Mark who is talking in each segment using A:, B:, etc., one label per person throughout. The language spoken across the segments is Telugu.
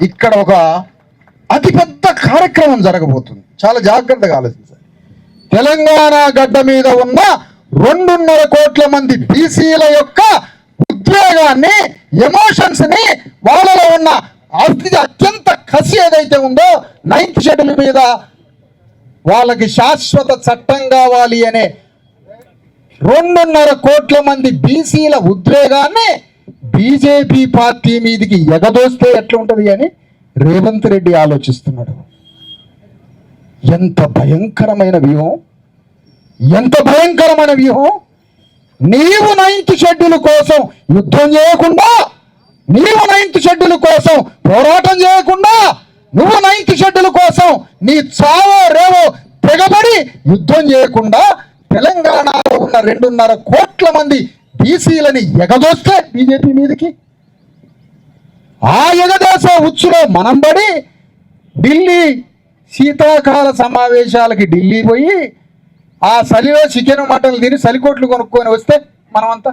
A: ఇక్కడ ఒక అతిపెద్ద కార్యక్రమం జరగబోతుంది. చాలా జాగ్రత్తగా ఆలోచించాలి తెలంగాణ గడ్డ మీద ఉన్న రెండున్నర కోట్ల మంది బీసీల యొక్క ఉద్వేగాన్ని ఎమోషన్స్ని వాళ్ళలో ఉన్న అతి అత్యంత కసి ఏదైతే ఉందో నైన్త్ షెడ్యూల్ మీద వాళ్ళకి శాశ్వత చట్టం కావాలి అనే రెండున్నర కోట్ల మంది బీసీల ఉద్వేగాన్ని బీజేపీ పార్టీ మీదికి ఎగదోస్తే ఎట్లా ఉంటుంది అని రేవంత్ రెడ్డి ఆలోచిస్తున్నాడు. ఎంత భయంకరమైన వ్యూహం. ఎంత భయంకరమైన వ్యూహం. నీవు నైన్త్ షెడ్యూల్ కోసం యుద్ధం చేయకుండా నీవు నైన్త్ షెడ్యూల్ కోసం పోరాటం చేయకుండా నువ్వు నైన్త్ షెడ్యూల్ కోసం నీ చావో రేవో తెగబడి యుద్ధం చేయకుండా తెలంగాణలో ఉన్న రెండున్నర కోట్ల మంది బీసీలని ఎగదోస్తే బీజేపీ మీదకి. ఆ ఎగదోసే ఉచ్చులో మనం పడి ఢిల్లీ శీతాకాల సమావేశాలకి ఢిల్లీ పోయి ఆ చలిలో చికెన్ మటన్లు తిని చలికోట్లు కొనుక్కొని వస్తే మనమంతా.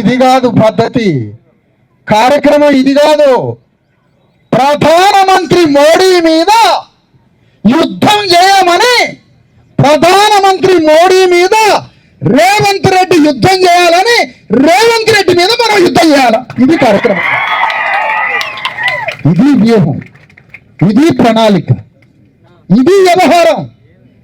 A: ఇది కాదు పద్ధతి. కార్యక్రమం ఇది కాదు. ప్రధానమంత్రి మోడీ మీద యుద్ధం చేయమని ప్రధానమంత్రి మోడీ మీద రేవంత్ రెడ్డి యుద్ధం చేయాలని రేవంత్ రెడ్డి మీద మనం యుద్ధం చేయాలి? ఇది కార్యక్రమం. ఇది వ్యూహం. ఇది ప్రణాళిక. ఇది వ్యవహారం.